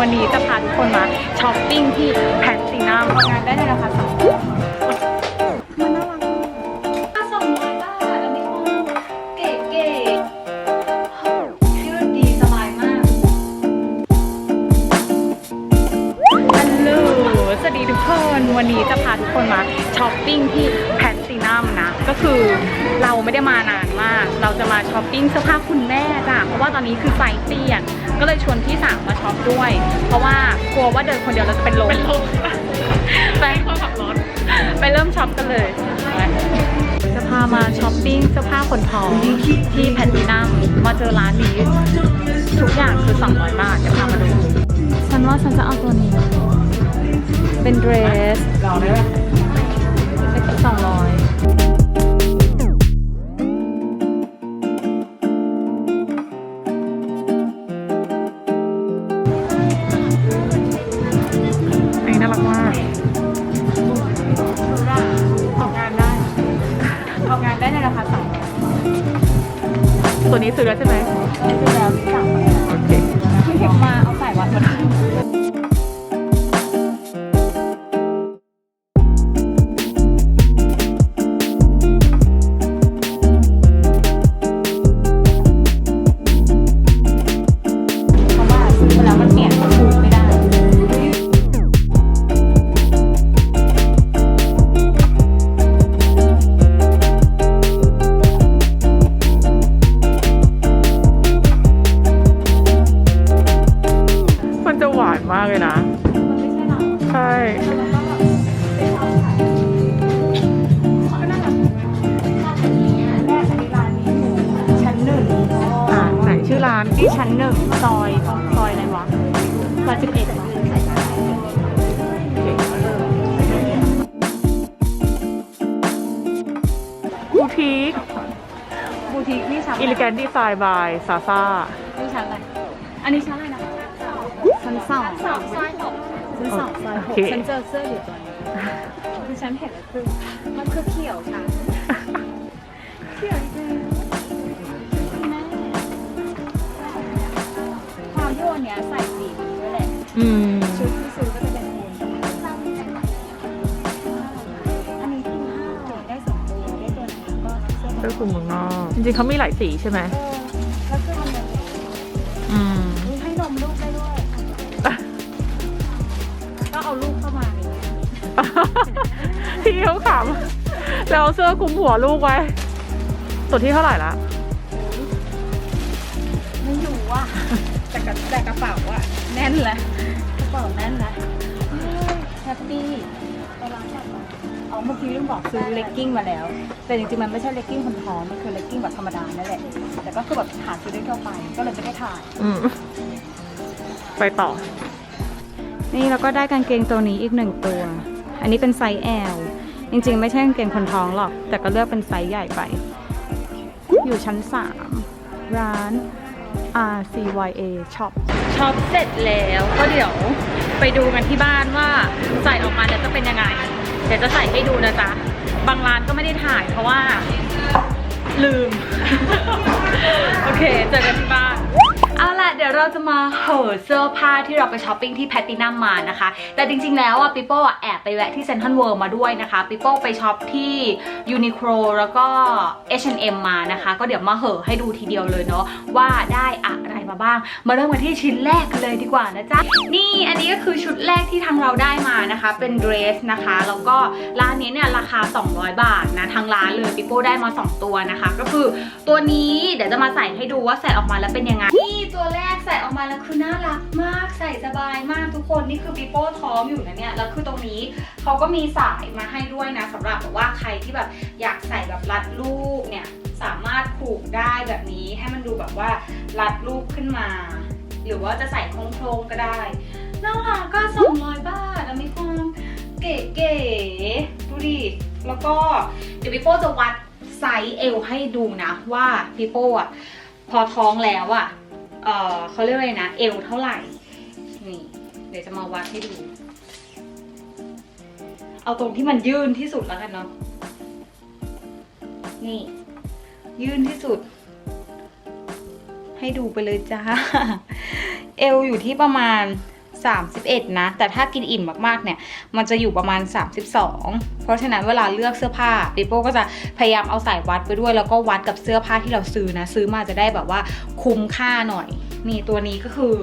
วันนี้จะพาทุกคนมาช้อปปิ้งที่แพลตตินัมงานได้ในราคาสองมันน่ารักค่าสองร้อยบาอันนี้คือเก๋เก๋ยืดดีสบายมากฮัลโหลสวัสดีทุกคน วันนี้จะพาทุกคนมาช้อปปิ้งที่แพลตตินัมนะ ก็คือเราไม่ได้มานานมาก เราจะมาช้อปปิ้งเสื้อผ้าคุณแม่จ้ะ เพราะว่าตอนนี้คือไซส์เปลี่ยน ก็เลยชวนพี่สาวมาช็อปด้วย เพราะว่ากลัวว่าเดินคนเดียวเราจะเป็นลมเป็นลมไปคนขับรถไปเริ่มช็อปกันเลยไปจะพามาช้อปปิ้งเสื้อผ้าขนท้องที่แพลตตินัมมาเจอร้านนี้ทุกอย่างคือ 200 บาทจะพามาดู ฉันว่าฉันจะเอาตัวนี้ เป็นเดรสสองร้อย ราคาสองตัวนี้ซื้อแล้วใช่ไหมซื้อแล้วที่สั่งโอเคที่เห็นมาเอาใส่วัดมาที่ นี่ชั้นอิลิแกนดีไซน์บายซาซานี่ชั้นอะไร อันนี้ชั้นอะไรนะชั้นสองสองซอยหกชั้นสองซอยหกฉันเจอเสื้ออยู่ตัวนี้คือฉันเห็นแล้วคือมันคือเขียวค่ะเขียวจริงแม่ความที่วันเนี้ยใส่สีนี้ด้วยแหละอืม เสื้อเสื้อคลุมเมืองนอกจริงๆเขามีหลายสีใช่ไหมเออแล้วเสื้อมันเป็นอืมมีให้นมลูกได้ด้วย ก็เอาลูกเข้ามาอย่างเงี้ยพี่เขาขำแล้วเอาเสื้อคลุมหัวลูกไว้ ตัวที่เท่าไหร่ละไม่อยู่ว่ะแต่กระแต่กระเป๋าอะแน่นแหละกระเป๋าแน่นนะแฮปปี้ไปร้านแบบ อ๋อเมื่อกี้ลืมบอกซื้อเลกกิ้งมาแล้ว แต่จริงๆมันไม่ใช่เลกกิ้งคนท้องมันคือเลกกิ้งแบบธรรมดานั่นแหละ แต่ก็คือแบบหาซื้อได้ทั่วไป ก็เลยไม่ได้ถ่าย อืมไปต่อ นี่เราก็ได้กางเกงตัวนี้อีกหนึ่งตัว อันนี้เป็นไซส์ L จริงๆ ไม่ใช่กางเกงคนท้องหรอก แต่ก็เลือกเป็นไซส์ใหญ่ไป อยู่ชั้น 3 ร้าน RCYA Shop ช็อปเสร็จแล้วก็เดี๋ยวไปดูกันที่บ้านว่าใส่ออกมาแล้วจะเป็นยังไง เดี๋ยวจะใส่ให้ดูนะจ๊ะ บางร้านก็ไม่ได้ถ่ายเพราะว่า ลืม โอเค เจอกันที่บ้านเอาล่ะ เดี๋ยวเราจะมาเห่อเสื้อผ้าที่เราไปช้อปปิ้งที่แพตตินัมมานะคะ แต่จริงๆแล้วอะปิโป้อะแอบไปแวะที่เซนทรัลเวิลด์มาด้วยนะคะปิโป้ไปช็อปที่ยูนิโคลแล้วก็ H&M มานะคะ ก็เดี๋ยวมาเห่อให้ดูทีเดียวเลยเนาะว่าได้อะไรมาบ้าง มาเริ่มกันที่ชิ้นแรกกันเลยดีกว่านะจ๊ะ นี่อันนี้ก็คือชุดแรกที่ทางเราได้มานะคะ เป็นเดรสนะคะ แล้วก็ร้านนี้เนี่ยราคา 200 บาทนะทางร้านเลยปิโป้ได้มา 2 ตัวนะคะ ก็คือตัวนี้เดี๋ยวจะมาใส่ให้ดูว่าใส่ออกมาแล้วเป็นยังไงนี่ตัวแรกใส่ออกมาแล้วคือน่ารักมากใส่สบายมากทุกคนนี่คือปิโป้ท้องอยู่นะเนี่ยแล้วคือตรงนี้เขาก็มีสายมาให้ด้วยนะสำหรับแบบว่าใครที่แบบอยากใส่แบบรัดลูกเนี่ย สามารถผูกได้แบบนี้ให้มันดูแบบว่ารัดลูกขึ้นมา หรือว่าจะใส่โครงๆก็ได้น่ารักก็200บาทแล้วมีความเก๋ๆดูดิแล้วก็เดี๋ยวปิโป้จะวัดไซส์เอวให้ดูนะว่าปิโป้อะพอท้องแล้วอะเออเขาเรียกว่าอะไรนะ เอวเท่าไหร่นี่เดี๋ยวจะมาวัดให้ดู เอาตรงที่มันยื่นที่สุดแล้วกันเนาะนี่ ยื่นที่สุด ให้ดูไปเลยจ้า เอวอยู่ที่ประมาณ 31 นะ แต่ถ้ากินอิ่มมากๆเนี่ย มันจะอยู่ประมาณ 32 เพราะฉะนั้นเวลาเลือกเสื้อผ้าปิโป้ก็จะพยายามเอาสายวัดไปด้วย แล้วก็วัดกับเสื้อผ้าที่เราซื้อนะ ซื้อมาจะได้แบบว่าคุ้มค่าหน่อย นี่ตัวนี้ก็คือ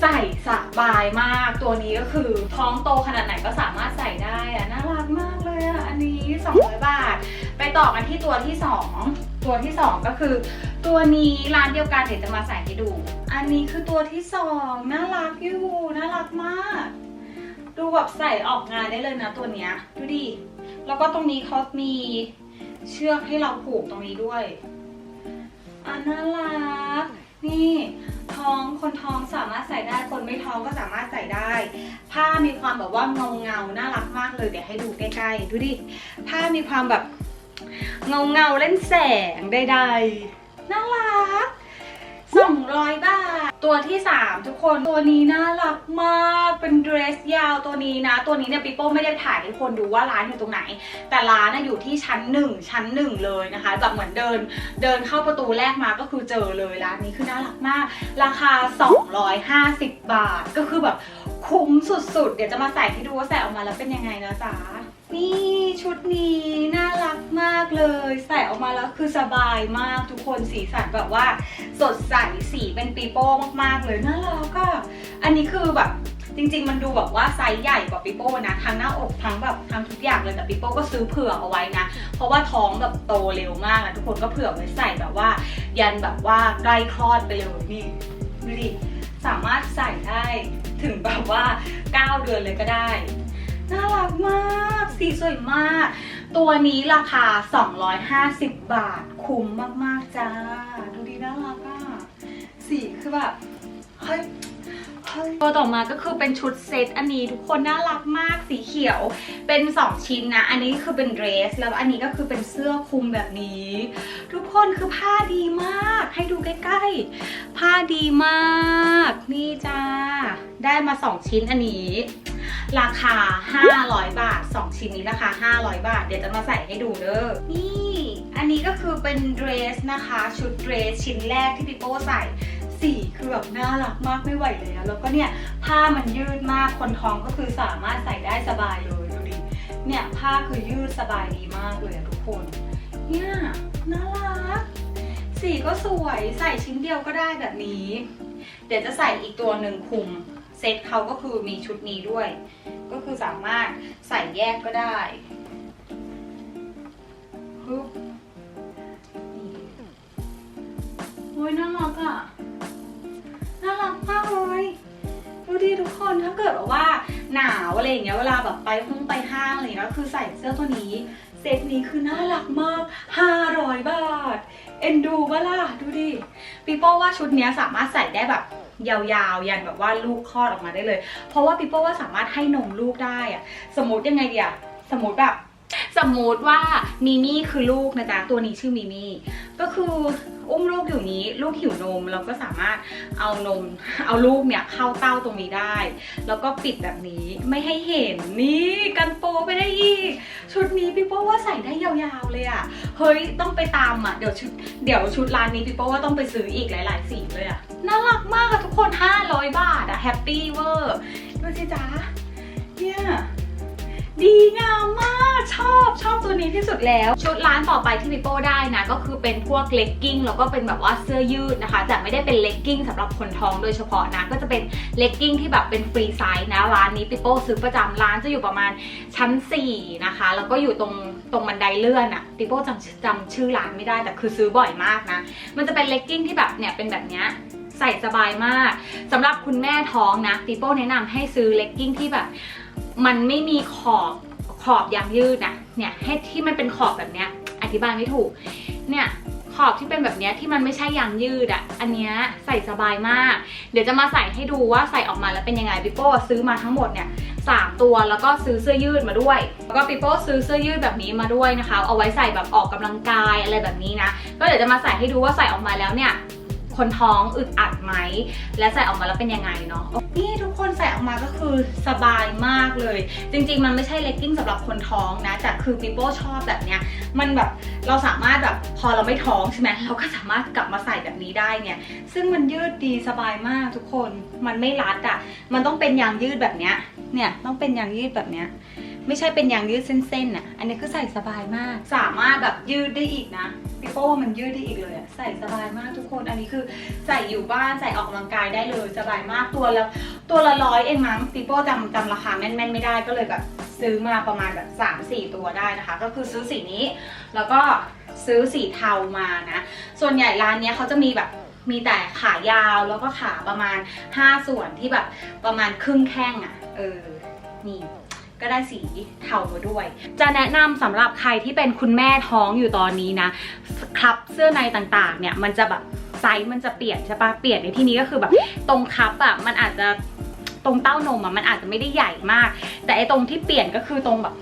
ใส่สบายมากตัวนี้ก็คือท้องโตขนาดไหนก็สามารถใส่ได้อะน่ารักมากเลยอะอันนี้ 200 บาท ไปต่อกันที่ตัวที่ 2 ตัวที่ 2 ก็คือ ตัวนี้ร้านเดียวกันเดี๋ยวจะมาใส่ให้ดู อันนี้คือตัวที่2น่ารักอยู่น่ารักมาก ดูแบบใส่ออกงานได้เลยนะตัวเนี้ยดูดิแล้วก็ตรงนี้เขามีเชือกให้เราผูกตรงนี้ด้วยอะน่ารักนี่ท้องคนท้องสามารถใส่ได้คนไม่ท้องก็สามารถใส่ได้ ผ้ามีความแบบว่าเงาเงาน่ารักมากเลยเดี๋ยวให้ดูใกล้ๆดูดิผ้ามีความแบบ เงาเงาเล่นแสงใดๆน่ารัก200 บาท ตัวที่ 3 ทุกคนตัวนี้น่ารักมากเป็นเดรสยาวตัวนี้นะ ตัวนี้เนี่ยปิโป้ไม่ได้ถ่ายให้คนดูว่าร้านอยู่ตรงไหน แต่ร้านน่ะอยู่ที่ชั้นหนึ่งชั้นหนึ่งเลยนะคะแบบเหมือนเดินเดินเข้าประตูแรกมาก็คือเจอเลยร้านนี้คือน่ารักมาก ราคา 250 บาทก็คือแบบคุ้มสุดๆ เดี๋ยวจะมาใส่ให้ดูว่าใส่ออกมาแล้วเป็นยังไงนะจ๊ะ นี่ชุดนี้น่ารักมากเลย ใส่ออกมาแล้วคือสบายมากทุกคนสีสันแบบว่า สดใสสีเป็นปีโป้มากๆเลยน่ารักอะอันนี้คือแบบจริงๆ มันดูแบบว่าไซส์ใหญ่กว่าปีโป้นะทั้งหน้าอกทั้งแบบทั้งทุกอย่างเลยแต่ปีโป้ก็ซื้อเผื่อเอาไว้นะ เพราะว่าท้องแบบโตเร็วมากอะทุกคนก็เผื่อไว้ใส่แบบว่า ยันแบบว่าใกล้คลอดไปเลยนี่ดูดิสามารถใส่ได้ถึงแบบว่า 9 เดือนเลยก็ได้ น่ารักมาก สีสวยมาก ตัวนี้ราคา 250 บาท คุ้มมาก ๆ จ้า ดูดีน่ารักอะ สีคือแบบ เฮ้ยเฮ้ย ตัวต่อมาก็คือเป็นชุดเซตอันนี้ทุกคนน่ารักมากสีเขียว เป็น 2 ชิ้นนะ อันนี้คือเป็นเดรส แล้วอันนี้ก็คือเป็นเสื้อคลุมแบบนี้ ทุกคนคือผ้าดีมาก ให้ดูใกล้ๆ ผ้าดีมาก นี่จ้า ได้มา 2 ชิ้นอันนี้ ราคา 500 บาท 2 ชิ้นนี้ราคา 500 บาท เดี๋ยวจะมาใส่ให้ดูเด้อนี่ อันนี้ก็คือเป็นเดรสนะคะ ชุดเดรสชิ้นแรกที่พี่โป้ใส่ สีคือแบบน่ารักมากไม่ไหวเลยแล้วก็เนี่ยผ้ามันยืดมากคนท้องก็คือสามารถใส่ได้สบายเลยดูดิเนี่ยผ้าคือยืดสบายดีมากเลยทุกคนเนี่ยน่ารักสีก็สวยใส่ชิ้นเดียวก็ได้แบบนี้ เดี๋ยวจะใส่อีกตัวหนึ่งคุมเซตเขาก็คือมีชุดนี้ด้วย ก็คือสามารถใส่แยกก็ได้โอ้ยน่ารักอะ น่ารักมากเลยดูดิทุกคนถ้าเกิดแบบว่าหนาวอะไรอย่างเงี้ยเวลาแบบไปห้องไปห้างอะไรเงี้ยคือใส่เสื้อตัวนี้ เซตนี้คือน่ารักมาก 500 บาท เอ็นดูปะล่ะดูดิปีโป้ว่าชุดเนี้ยสามารถใส่ได้แบบยาวๆ ยันแบบว่าลูกคลอดออกมาได้เลย เพราะว่าปีโป้ว่าสามารถให้นมลูกได้อะสมมติยังไงเดียสมมติแบบ สมมติว่ามิมี่คือลูกนะจ๊ะตัวนี้ชื่อมิมี่ ก็คืออุ้มลูกอยู่นี้ลูกหิวนมเราก็สามารถเอานมเอาลูกเนี่ยเข้าเต้าตรงนี้ได้ แล้วก็ปิดแบบนี้ไม่ให้เห็นนี่กันโปไปได้อีก ชุดนี้พี่โป้ว่าใส่ได้ยาวๆเลยอะเฮ้ยต้องไปตามอะเดี๋ยวชุดเดี๋ยวชุดร้านนี้พี่โป้ว่าต้องไปซื้ออีกหลาย ๆ สีเลยอะน่ารักมากอะทุกคน 500 บาทอะแฮปปี้เวอร์ดูสิจ๊ะเนี่ย ดีงามมากชอบชอบตัวนี้ที่สุดแล้ว ชุดร้านต่อไปที่พี่โป้ได้นะ ก็คือเป็นพวกเลกกิ้งแล้วก็เป็นแบบว่าเสื้อยืดนะคะ แต่ไม่ได้เป็นเลกกิ้งสำหรับคนท้องโดยเฉพาะนะ ก็จะเป็นเลกกิ้งที่แบบเป็นฟรีไซส์นะ ร้านนี้พี่โป้ซื้อประจำร้านจะอยู่ประมาณชั้น 4 นะคะ แล้วก็อยู่ตรงตรงบันไดเลื่อนอะพี่โป้จำจำชื่อร้านไม่ได้แต่คือซื้อบ่อยมากนะ มันจะเป็นเลกกิ้งที่แบบเนี่ยเป็นแบบเนี้ยใส่สบายมากสำหรับคุณแม่ท้องนะปีโป้แนะนำให้ซื้อเลกกิ้งที่แบบ มันไม่มีขอบขอบยางยืดอะเนี่ยให้ที่มันเป็นขอบแบบเนี้ยอธิบายไม่ถูก เนี่ยขอบที่เป็นแบบเนี้ยที่มันไม่ใช่ยางยืดอะอันเนี้ยใส่สบายมาก เดี๋ยวจะมาใส่ให้ดูว่าใส่ออกมาแล้วเป็นยังไงปิโป้ซื้อมาทั้งหมดเนี่ยสามตัวแล้วก็ซื้อเสื้อยืดมาด้วย แล้วก็ปิโป้ซื้อเสื้อยืดแบบนี้มาด้วยนะคะ เอาไว้ใส่แบบออกกำลังกายอะไรแบบนี้นะ ก็เดี๋ยวจะมาใส่ให้ดูว่าใส่ออกมาแล้วเนี่ย คนท้องอึดอัดไหม และใส่ออกมาแล้วเป็นยังไงเนาะนี่ทุกคนใส่ออกมาก็คือสบายมากเลย จริงๆ มันไม่ใช่เลกกิ้งสำหรับคนท้องนะแต่คือปีโป้ชอบแบบเนี้ยมันแบบเราสามารถแบบพอเราไม่ท้องใช่ไหมเราก็สามารถกลับมาใส่แบบนี้ได้เนี่ย ซึ่งมันยืดดีสบายมากทุกคนมันไม่รัดอะ่ะมันต้องเป็นยางยืดแบบเนี้ยเนี่ยต้องเป็นยางยืดแบบเนี้ย ไม่ใช่เป็นยางยืดเส้นๆน่ะ อันนี้คือใส่สบายมาก สามารถแบบยืดได้อีกนะพี่โป้ว่ามันยืดได้อีกเลยอะใส่สบายมากทุกคน อันนี้คือใส่อยู่บ้านใส่ออกกำลังกายได้เลยสบายมากตัวละตัวละร้อยเองมั้งพี่โป้จำจำราคาแม่นๆไม่ได้ก็เลยแบบซื้อมาประมาณแบบ3 4 ตัวได้นะคะ ก็คือซื้อสีนี้ แล้วก็ซื้อสีเทามานะ ส่วนใหญ่ร้านนี้เขาจะมีแบบมีแต่ขายาวแล้วก็ขาประมาณ 5 ส่วนที่แบบประมาณครึ่งแข้งอะ่ะเออนี่ ก็ได้สีเทามาด้วย จะแนะนำสำหรับใครที่เป็นคุณแม่ท้องอยู่ตอนนี้นะ ครับเสื้อในต่างๆ เนี่ยมันจะแบบไซส์มันจะเปลี่ยนใช่ปะเปลี่ยนในที่นี้ก็คือแบบตรงคับอะมันอาจจะตรงเต้านมอะ่ะมันอาจจะไม่ได้ใหญ่มาก แต่ไอตรงที่เปลี่ยนก็คือตรงแบบ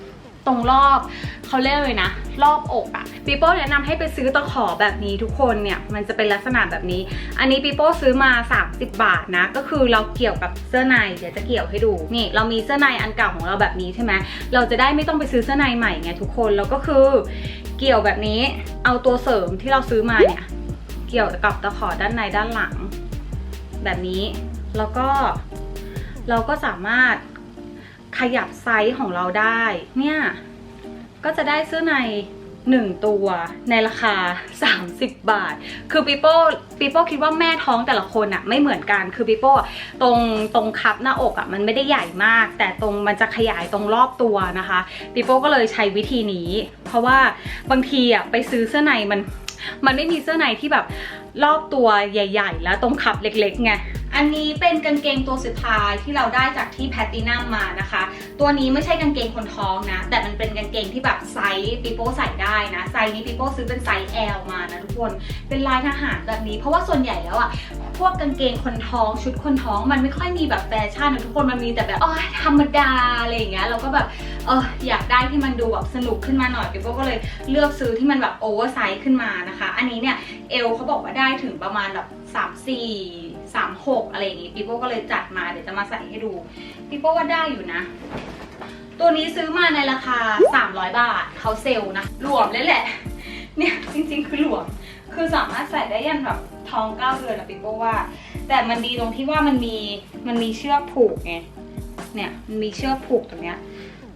รงรอบเขาเรียกเลยนะ รอบอกอะปีโป้แนะนำให้ไปซื้อตะขอแบบนี้ทุกคนเนี่ยมันจะเป็นลักษณะแบบนี้ อันนี้ปีโป้ซื้อมา 30 บาทนะ ก็คือเราเกี่ยวกับเสื้อในเดี๋ยวจะเกี่ยวให้ดูนี่ เรามีเสื้อในอันเก่าของเราแบบนี้ใช่ไหมเราจะได้ไม่ต้องไปซื้อเสื้อในใหม่ไงทุกคนแล้วก็คือเกี่ยวแบบนี้เอาตัวเสริมที่เราซื้อมาเนี่ยเกี่ยวกับตะขอด้านในด้านหลัง แบบนี้แล้วก็เราก็สามารถ ขยับไซส์ของเราได้ เนี่ย ก็จะได้เสื้อใน 1 ตัวในราคา 30 บาท คือปีโป้ปีโป้คิดว่าแม่ท้องแต่ละคนอะไม่เหมือนกัน คือปีโป้ตรงตรงคับหน้าอกอะมันไม่ได้ใหญ่มาก แต่ตรงมันจะขยายตรงรอบตัวนะคะปีโป้ก็เลยใช้วิธีนี้ เพราะว่าบางทีอะไปซื้อเสื้อในมันมันไม่มีเสื้อในที่แบบรอบตัวใหญ่ ๆ แล้วตรงขับเล็กๆไง อันนี้เป็นกางเกงตัวสุดท้ายที่เราได้จากที่แพตตินัมมานะคะ ตัวนี้ไม่ใช่กางเกงคนท้องนะ แต่มันเป็นกางเกงที่แบบไซส์ปีโป้ใส่ได้นะไซส์นี้ปีโป้ซื้อเป็นไซส์ L มานะทุกคนเป็นลายทหารแบบนี้ เพราะว่าส่วนใหญ่แล้วอะพวกกางเกงคนท้องชุดคนท้องมันไม่ค่อยมีแบบแฟชั่นนะทุกคนมันมีแต่แบบอ๋อธรรมดาอะไรอย่างเงี้ยเราก็แบบเอออยากได้ที่มันดูแบบสนุกขึ้นมาหน่อยปีโป้ก็เลยเลือกซื้อที่มันแบบโอเวอร์ไซส์ขึ้นมานะคะ อันนี้เนี่ยเอลเขาบอกว่าได้ถึงประมาณแบบ3 4 3 6 อะไรอย่างงี้ปีโป้ก็เลยจัดมาเดี๋ยวจะมาใส่ให้ดูปีโป้ว่าได้อยู่นะ ตัวนี้ซื้อมาในราคา 300 บาทเขาเซลล์นะหลวมเลยแหละ เนี่ยจริง ๆ คือหลวม คือสามารถใส่ได้ยันแบบท้องเก้าเดือนอะปิโป้ว่า แต่มันดีตรงที่ว่ามันมีมันมีเชือกผูกไงเนี่ยมันมีเชือกผูกตรงเนี้ย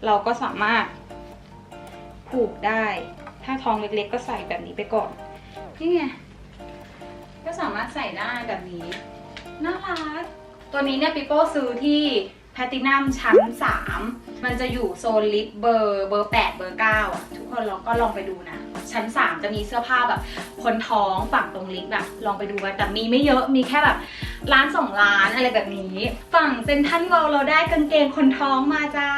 เราก็สามารถผูกได้ ถ้าท้องเล็กๆ ก็ใส่แบบนี้ไปก่อนนี่ไงก็สามารถใส่ได้แบบนี้ น่ารัก ตัวนี้เนี่ยปิโป้ซื้อที่แพตตินัมชั้น 3 มันจะอยู่โซนลิฟต์เบอร์เบอร์8เบอร์9อะทุกคนลองก็ลองไปดูนะ ชั้น3จะมีเสื้อผ้าแบบ คนท้องฝั่งตรงลิฟต์แบบลองไปดูกันแต่มีไม่เยอะมีแค่แบบร้านสองร้านอะไรแบบนี้ ฝั่งเซนทันเวลเราได้กางเกงคนท้องมาจ้า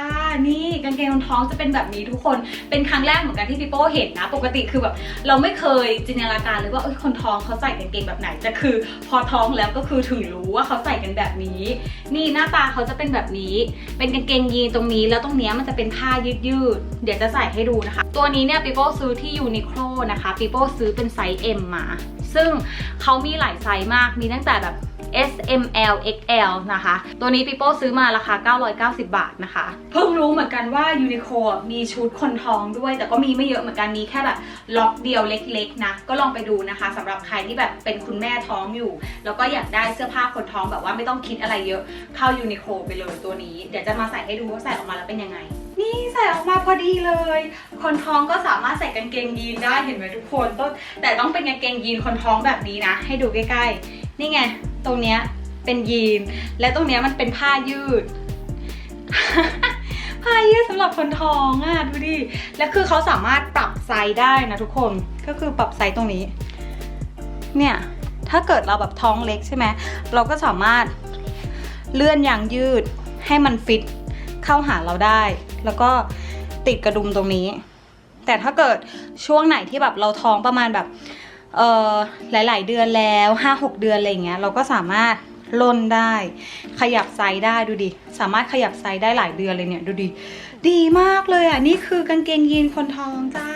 นี่กางเกงคนท้องจะเป็นแบบนี้ทุกคนเป็นครั้งแรกเหมือนกันที่พี่โป้เห็นนะ ปกติคือแบบเราไม่เคยจินตนาการเลยว่าคนท้องเขาใส่กางเกงแบบไหนแต่คือ พอท้องแล้วก็คือถึงรู้ว่าเขาใส่กันแบบนี้ นี่หน้าตาเขาจะเป็นแบบนี้ เป็นกางเกงยีนตรงนี้แล้วแล้วตรงเนี้ยมันจะเป็นผ้ายืดยืดๆเดี๋ยวจะใส่ให้ดูนะคะ ตัวนี้เนี่ยปีโป้ซื้อที่ยูนิโคลนะคะปีโป้ซื้อเป็นไซส์ M มา ซึ่งเขามีหลายไซส์มากมีตั้งแต่แบบ S M L X L นะคะ ตัวนี้ปีโป้ซื้อมาราคา 990 บาทนะคะ เพิ่งรู้เหมือนกันว่ายูนิโคมีชุดคนท้องด้วย แต่ก็มีไม่เยอะเหมือนกันมีแค่แบบล็อกเดียวเล็กๆนะ ก็ลองไปดูนะคะสำหรับใครที่แบบเป็นคุณแม่ท้องอยู่ แล้วก็อยากได้เสื้อผ้าคนท้องแบบว่าไม่ต้องคิดอะไรเยอะเข้ายูนิโคไปเลยตัวนี้ เดี๋ยวจะมาใส่ให้ดูว่าใส่ออกมาแล้วเป็นยังไงนี่ใส่ออกมาพอดีเลย คนท้องก็สามารถใส่กางเกงยีนได้เห็นไหมทุกคนต้องแต่ต้องเป็นกางเกงยีนคนท้องแบบนี้นะ ให้ดูใกล้ๆ นี่ไง ตรงเนี้ยเป็นยีน และตรงเนี้ยมันเป็นผ้ายืด ผ้ายืดสำหรับคนท้องอะดูดิ และคือเขาสามารถปรับไซส์ได้นะทุกคน ก็คือปรับไซส์ตรงนี้ เนี่ย ถ้าเกิดเราแบบท้องเล็กใช่ไหม เราก็สามารถเลื่อนยางยืดให้มันฟิตเข้าหาเราได้ แล้วก็ติดกระดุมตรงนี้ แต่ถ้าเกิดช่วงไหนที่แบบเราท้องประมาณแบบ หลาย ๆ เดือนแล้วห้าหกเดือนอะไรอย่างเงี้ยเราก็สามารถล่นได้ ขยับไซส์ได้ดูดิสามารถขยับไซส์ได้หลายเดือนเลยเนี่ยดูดิดีมากเลยอะนี่คือกางเกงยีนคนท้องจ้า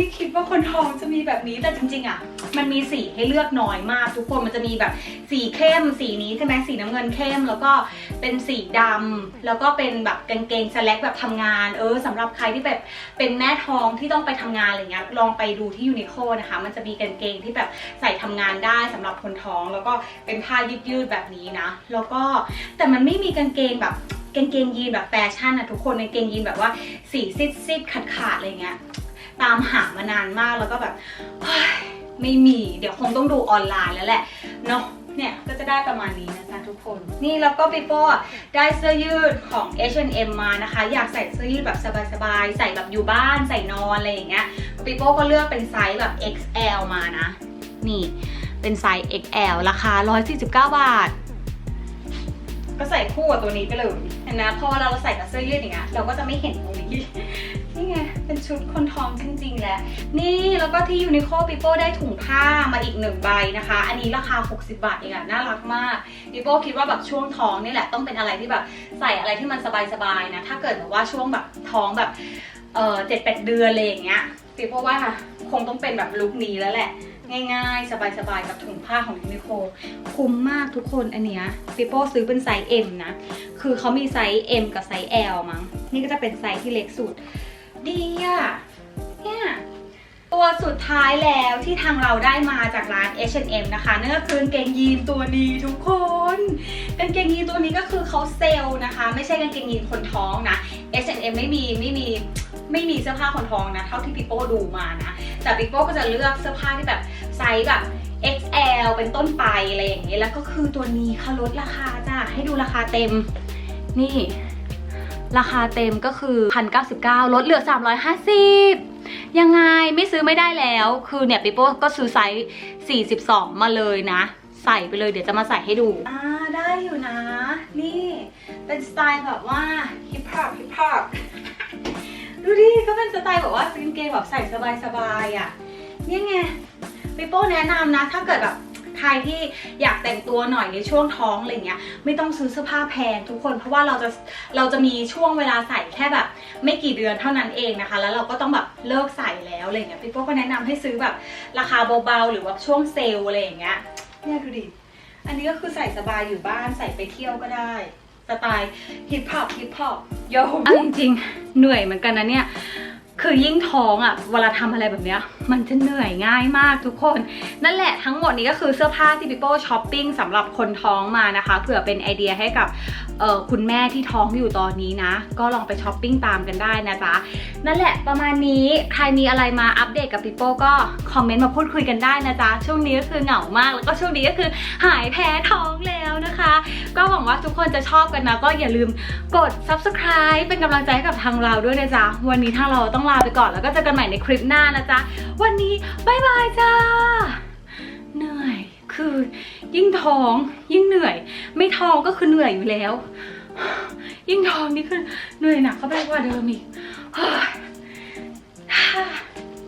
ไม่คิดว่าคนท้องจะมีแบบนี้แต่จริงๆอะมันมีสีให้เลือกน้อยมาก ทุกคนมันจะมีแบบสีเข้มสีนี้ใช่ไหมสีน้ำเงินเข้ม แล้วก็เป็นสีดำแล้วก็เป็นแบบกางเกงสแลกแบบทำงาน เออสำหรับใครที่แบบเป็นแม่ท้องที่ต้องไปทำงานอะไรเงี้ยลองไปดูที่ยูนิโคนะคะ มันจะมีกางเกงที่แบบใส่ทำงานได้สำหรับคนท้อง แล้วก็เป็นผ้ายืดๆแบบนี้นะ แล้วก็แต่มันไม่มีกางเกงแบบกางเกงยีนแบบแฟชั่นอะทุกคนกางเกงยีนแบบว่าสีซิดๆขาดๆอะไรเงี้ย ตามหามานานมากแล้วก็แบบไม่มีเดี๋ยวคงต้องดูออนไลน์แล้วแหละเนาะเนี่ยก็จะได้ประมาณนี้นะจ๊ะทุกคน นี่แล้วก็ปิโป้ได้เสื้อยืดของ H&M มานะคะ อยากใส่เสื้อยืดแบบสบายๆ ใส่แบบอยู่บ้านใส่นอนอะไรอย่างเงี้ยปิโป้ก็เลือกเป็นไซส์แบบ XL มานะ นี่เป็นไซส์ XL ราคา 149 บาท ก็ใส่คู่กับตัวนี้ไปเลยเห็นไหมพอเวลาเราใส่กับเสื้อยืดอย่างเงี้ยเราก็จะไม่เห็นตรงนี้ ไง เป็นชุดคนท้องจริงๆแหละ นี่แล้วก็ที่ยูนิโคปิโป้ได้ถุงผ้ามาอีกหนึ่งใบนะคะ อันนี้ราคา 60 บาทเองอะน่ารักมากปิโป้คิดว่าแบบช่วงท้องนี่แหละต้องเป็นอะไรที่แบบใส่อะไรที่มันสบายๆนะ ถ้าเกิดแบบว่าช่วงแบบท้องแบบเออเจ็ดแปดเดือนอะไรอย่างเงี้ยปิโป้ว่าคงต้องเป็นแบบลุคนี้แล้วแหละง่ายๆ สบายๆ กับถุงผ้าของยูนิโคคุ้มมากทุกคนอันเนี้ยปิโป้ซื้อเป็นไซส์ M นะ คือเขามีไซส์ M กับไซส์ L มั้ง นี่ก็จะเป็นไซส์ที่เล็กสุด ดีอะเนี่ย ตัวสุดท้ายแล้วที่ทางเราได้มาจากร้าน H&M นะคะนั่นก็คือกางเกงยีนตัวนี้ทุกคนกางเกงยีนตัวนี้ก็คือเขาเซลล์นะคะ ไม่ใช่กางเกงยีนคนท้องนะ H&M ไม่มีไม่มีไม่มีเสื้อผ้าคนท้องนะ เท่าที่ปิโป้ดูมานะแต่ปิโป้ก็จะเลือกเสื้อผ้าที่แบบไซส์แบบ XL เป็นต้นไปอะไรอย่างเงี้แล้วก็คือตัวนี้เขาลดราคาจ้ะให้ดูราคาเต็มนี่ ราคาเต็มก็คือ 1,099 ลดเหลือ 350 ยังไงไม่ซื้อไม่ได้แล้ว คือเนี่ยปิโป้ก็ซื้อไซส์ 42 มาเลยนะ ใส่ไปเลยเดี๋ยวจะมาใส่ให้ดู อ่าได้อยู่นะ นี่เป็นสไตล์แบบว่าฮิปฮอปฮิปฮอปดูดิ ก็เป็นสไตล์แบบว่ากางเกงแบบใส่สบายๆอะเนี่ยไงปิโป้แนะนำนะ ถ้าเกิดแบบ ใครที่อยากแต่งตัวหน่อยในช่วงท้องอะไรเงี้ยไม่ต้องซื้อเสื้อผ้าแพงทุกคน เพราะว่าเราจะเราจะมีช่วงเวลาใส่แค่แบบ ไม่กี่เดือนเท่านั้นเองนะคะ แล้วเราก็ต้องแบบเลิกใส่แล้วอะไรเงี้ยพี่โป้ก็แนะนำให้ซื้อแบบราคาเบาๆ หรือว่าช่วงเซลล์อะไรอย่างเงี้ยเนี่ยดูดิอันนี้ก็คือใส่สบายอยู่บ้านใส่ไปเที่ยวก็ได้สไตล์ฮิปฮอปฮิปฮอปโยเอาจริงๆเหนื่อยเหมือนกันนะเนี่ย คือยิ่งท้องอะ่ะเวลาทำอะไรแบบเนี้ยมันจะเหนื่อยง่ายมากทุกคน นั่นแหละทั้งหมดนี้ก็คือเสื้อผ้าที่พี่โป้ช้อปปิ้งสำหรับคนท้องมานะคะเผื่อเป็นไอเดียให้กับ เออคุณแม่ที่ท้องอยู่ตอนนี้นะ ก็ลองไปช้อปปิ้งตามกันได้นะจ๊ะ นั่นแหละประมาณนี้ใครมีอะไรมาอัปเดตกับพี่โป้ก็คอมเมนต์มาพูดคุยกันได้นะจ๊ะ ช่วงนี้ก็คือเหงามาก แล้วก็ช่วงนี้ก็คือหายแพ้ท้องแล้วนะคะ ก็หวังว่าทุกคนจะชอบกันนะ ก็อย่าลืมกด subscribe เป็นกำลังใจให้กับทางเราด้วยนะจ๊ะ วันนี้ทางเราต้องลาไปก่อนแล้วก็เจอกันใหม่ในคลิปหน้านะจ๊ะ วันนี้บายบายจ้า คือยิ่งท้องยิ่งเหนื่อย ไม่ท้องก็คือเหนื่อยอยู่แล้ว ยิ่งท้องนี่คือเหนื่อยหนักเข้าไปกว่าเดิมอีก